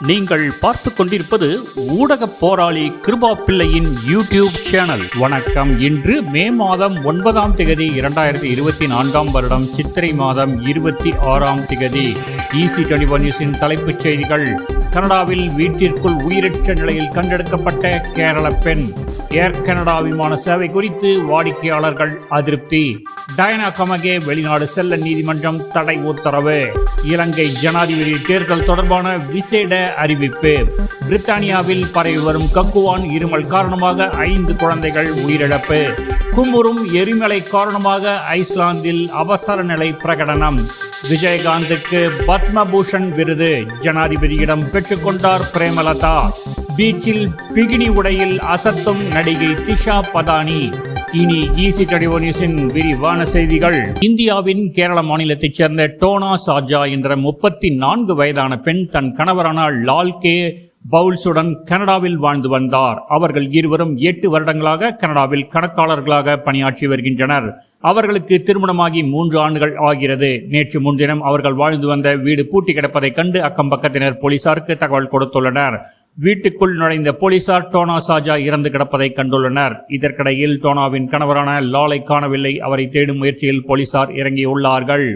நீங்கள் பார்த்து கொண்டிருப்பது ஊடக போராளி கிருபா பிள்ளையின் யூடியூப் சேனல். வணக்கம். இன்று மே மாதம் ஒன்பதாம் திகதி இரண்டாயிரத்தி இருபத்தி நான்காம் வருடம் சித்திரை மாதம் இருபத்தி ஆறாம் திகதி. ஈசி டுவெண்டி நியூஸின் தலைப்புச் செய்திகள். கனடாவில் வீட்டிற்குள் உயிரற்ற நிலையில் கண்டெடுக்கப்பட்ட கேரள பெண். ஏர் கனடா விமான சேவை குறித்து வாடிக்கையாளர்கள் அதிருப்தி. டயனா கமகே வெளிநாடு செல்ல நீதிமன்றம் தடை உத்தரவு. இலங்கை ஜனாதிபதி தேர்தல் தொடர்பான விசேட அறிவிப்பு. பிரித்தானியாவில் பரவி வரும் கக்குவான் இருமல் காரணமாக ஐந்து குழந்தைகள் உயிரிழப்பு. குமுறும் எரிமலை காரணமாக ஐஸ்லாந்தில் அவசர நிலை பிரகடனம். விஜயகாந்துக்கு பத்மபூஷன் விருது. ஜனாதிபதியிடம் பெற்றுக்கொண்டார் பிரேமலதா. பீச்சில் பிகினி உடையில் அசத்தும் நடிகை திஷா பதானி. இனி ஈசி டடிவோ நியூஸின் விரிவான செய்திகள். இந்தியாவின் கேரள மாநிலத்தைச் சேர்ந்த டோனா சாஜா என்ற முப்பத்தி நான்கு வயதான பெண் தன் கணவரான லால் கே. பவுல்ஸுடன் கனடாவில் வாழ்ந்து வந்தார். அவர்கள் இருவரும் எட்டு வருடங்களாக கனடாவில் கணக்காளர்களாக பணியாற்றி வருகின்றனர். அவர்களுக்கு திருமணமாகி மூன்று ஆண்டுகள் ஆகிறது. நேற்று முன்தினம் அவர்கள் வாழ்ந்து வந்த வீடு பூட்டி கிடப்பதைக் கண்டு அக்கம் பக்கத்தினர் போலீசாருக்கு தகவல் கொடுத்துள்ளனர். வீட்டுக்குள் நுழைந்த போலீசார் டோனா சாஜா இறந்து கிடப்பதை கண்டுள்ளனர். இதற்கிடையில் டோனாவின் கணவரான லாலை காணவில்லை. அவரை தேடும் முயற்சியில் போலீசார் இறங்கியுள்ளார்கள்.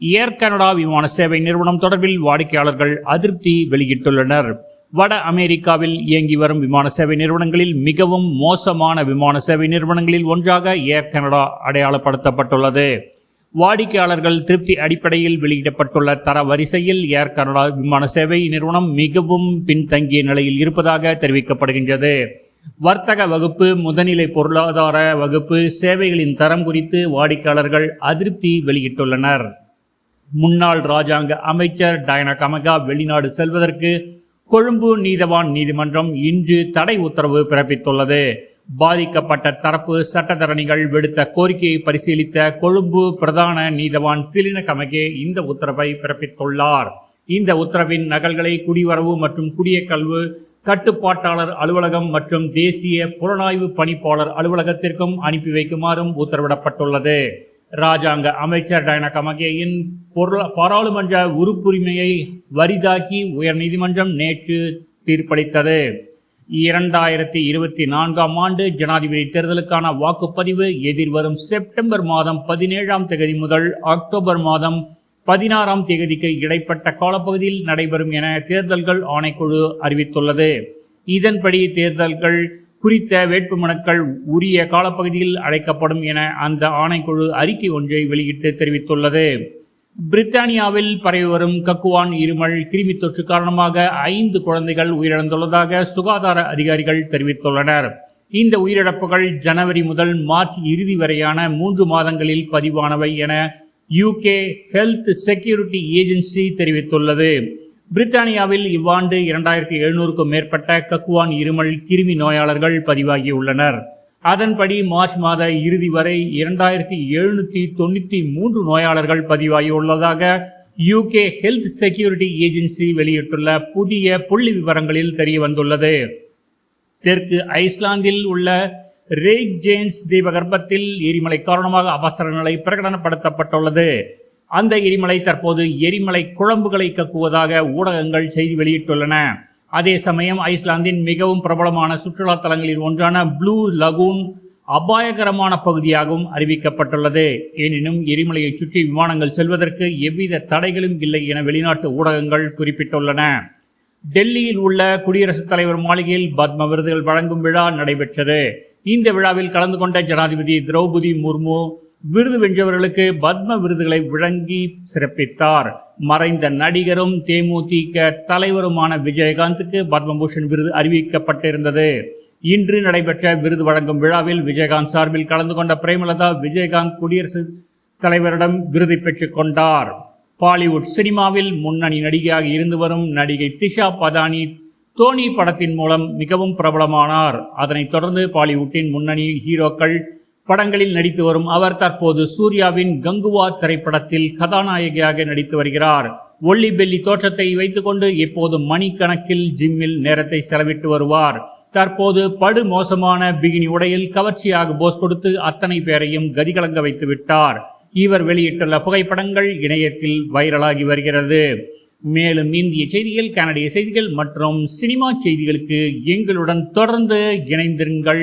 ஏர் கனடா விமான சேவை நிறுவனம் தொடர்பில் வாடிக்கையாளர்கள் அதிருப்தி வெளியிட்டுள்ளனர். வட அமெரிக்காவில் இயங்கி வரும் விமான சேவை நிறுவனங்களில் மிகவும் மோசமான விமான சேவை நிறுவனங்களில் ஒன்றாக ஏர் கனடா அடையாளப்படுத்தப்பட்டுள்ளது. வாடிக்கையாளர்கள் திருப்தி அடிப்படையில் வெளியிடப்பட்டுள்ள தர வரிசையில் ஏர் கனடா விமான சேவை நிறுவனம் மிகவும் பின்தங்கிய நிலையில் இருப்பதாக தெரிவிக்கப்படுகின்றது. வர்த்தக வகுப்பு முதநிலை பொருளாதார வகுப்பு சேவைகளின் தரம் குறித்து வாடிக்கையாளர்கள் அதிருப்தி வெளியிட்டுள்ளனர். முன்னாள் ராஜாங்க அமைச்சர் டயனா கமகா வெளிநாடு செல்வதற்கு கொழும்பு நீதவான் நீதிமன்றம் இன்று தடை உத்தரவு பிறப்பித்துள்ளது. பாதிக்கப்பட்ட தரப்பு சட்டத்தரணிகள் விடுத்த கோரிக்கையை பரிசீலித்த கொழும்பு பிரதான நீதவான் திலின கமகே இந்த உத்தரவை பிறப்பித்துள்ளார். இந்த உத்தரவின் நகல்களை குடிவரவு மற்றும் குடியக்கல்வு கட்டுப்பாட்டாளர் அலுவலகம் மற்றும் தேசிய புலனாய்வு பணிப்பாளர் அலுவலகத்திற்கும் அனுப்பி வைக்குமாறும் உத்தரவிடப்பட்டுள்ளது. ராஜாங்க அமைச்சர் டயனா கமகேயின் பொருள பாராளுமன்ற உறுப்புரிமையை வரிதாக்கி உயர்நீதிமன்றம் நேற்று தீர்ப்பளித்தது. இரண்டாயிரத்தி இருபத்தி நான்காம் ஆண்டு ஜனாதிபதி தேர்தலுக்கான வாக்குப்பதிவு எதிர்வரும் செப்டம்பர் மாதம் பதினேழாம் தேதி முதல் அக்டோபர் மாதம் பதினாறாம் தேதிக்கு இடைப்பட்ட காலப்பகுதியில் நடைபெறும் என தேர்தல்கள் ஆணைக்குழு அறிவித்துள்ளது. இதன்படி தேர்தல்கள் குறித்த வேட்புமனுக்கள் உரிய காலப்பகுதியில் அழைக்கப்படும் என அந்த ஆணைக்குழு அறிக்கை ஒன்றை வெளியிட்டு தெரிவித்துள்ளது. பிரித்தானியாவில் பரவி வரும் கக்குவான் இருமல் கிருமி தொற்று காரணமாக ஐந்து குழந்தைகள் உயிரிழந்துள்ளதாக சுகாதார அதிகாரிகள் தெரிவித்துள்ளனர். இந்த உயிரிழப்புகள் ஜனவரி முதல் மார்ச் இறுதி வரையான மூன்று மாதங்களில் பதிவானவை என யூகே ஹெல்த் செக்யூரிட்டி ஏஜென்சி தெரிவித்துள்ளது. பிரித்தானியாவில் இவ்வாண்டு இரண்டாயிரத்தி எழுநூறுக்கும் மேற்பட்ட கக்குவான் இருமல் கிருமி நோயாளர்கள் பதிவாகியுள்ளனர். அதன்படி மார்ச் மாத இறுதி வரை இரண்டாயிரத்தி எழுநூற்றி தொண்ணூற்றி மூன்று நோயாளர்கள் பதிவாகியுள்ளதாக யூகே ஹெல்த் செக்யூரிட்டி ஏஜென்சி வெளியிட்டுள்ள புதிய புள்ளி விவரங்களில் தெரிய வந்துள்ளது தெற்கு ஐஸ்லாந்தில் உள்ள ரேக் ஜேன்ஸ் தீபகற்பத்தில் எரிமலை காரணமாக அவசர நிலை பிரகடனப்படுத்தப்பட்டுள்ளது. அந்த எரிமலை தற்போது எரிமலை குழம்புகளை கக்குவதாக ஊடகங்கள் செய்தி வெளியிட்டுள்ளன. அதே சமயம் ஐஸ்லாந்தின் மிகவும் பிரபலமான சுற்றுலா தலங்களில் ஒன்றான ப்ளூ லகூன் அபாயகரமான பகுதியாகவும் அறிவிக்கப்பட்டுள்ளது. எனினும் எரிமலையை சுற்றி விமானங்கள் செல்வதற்கு எவ்வித தடைகளும் இல்லை என வெளிநாட்டு ஊடகங்கள் குறிப்பிட்டுள்ளன. டெல்லியில் உள்ள குடியரசுத் தலைவர் மாளிகையில் பத்ம விருதுகள் வழங்கும் விழா நடைபெற்றது. இந்த விழாவில் கலந்து கொண்ட ஜனாதிபதி திரௌபதி முர்மு விருது வென்றவர்களுக்கு பத்ம விருதுகளை வழங்கி சிறப்பித்தார். மறைந்த நடிகரும் தேமுதிக தலைவருமான விஜயகாந்துக்கு பத்மபூஷன் விருது அறிவிக்கப்பட்டிருந்தது. இன்று நடைபெற்ற விருது வழங்கும் விழாவில் விஜயகாந்த் சார்பில் கலந்து கொண்ட பிரேமலதா விஜயகாந்த் குடியரசுத் தலைவரிடம் விருதை பெற்றுக் கொண்டார். பாலிவுட் சினிமாவில் முன்னணி நடிகையாக இருந்து வரும் நடிகை திஷா பதானி தோனி படத்தின் மூலம் மிகவும் பிரபலமானார். அதனைத் தொடர்ந்து பாலிவுட்டின் முன்னணி ஹீரோக்கள் படங்களில் நடித்து வரும் அவர் தற்போது சூர்யாவின் கங்குவா திரைப்படத்தில் கதாநாயகியாக நடித்து வருகிறார். ஒல்லி பெல்லி தோற்றத்தை வைத்துக்கொண்டு இப்போது மணிக்கணக்கில் ஜிம்மில் நேரத்தை செலவிட்டு வருவார். தற்போது படு மோசமான பிகினி உடையில் கவர்ச்சியாக போஸ் கொடுத்து அத்தனை பேரையும் கதிகலங்க வைத்து விட்டார். இவர் வெளியிட்டுள்ள புகைப்படங்கள் இணையத்தில் வைரலாகி வருகிறது. மேலும் இந்திய செய்திகள் கனடிய செய்திகள் மற்றும் சினிமா செய்திகளுக்கு எங்களுடன் தொடர்ந்து இணைந்திருங்கள்.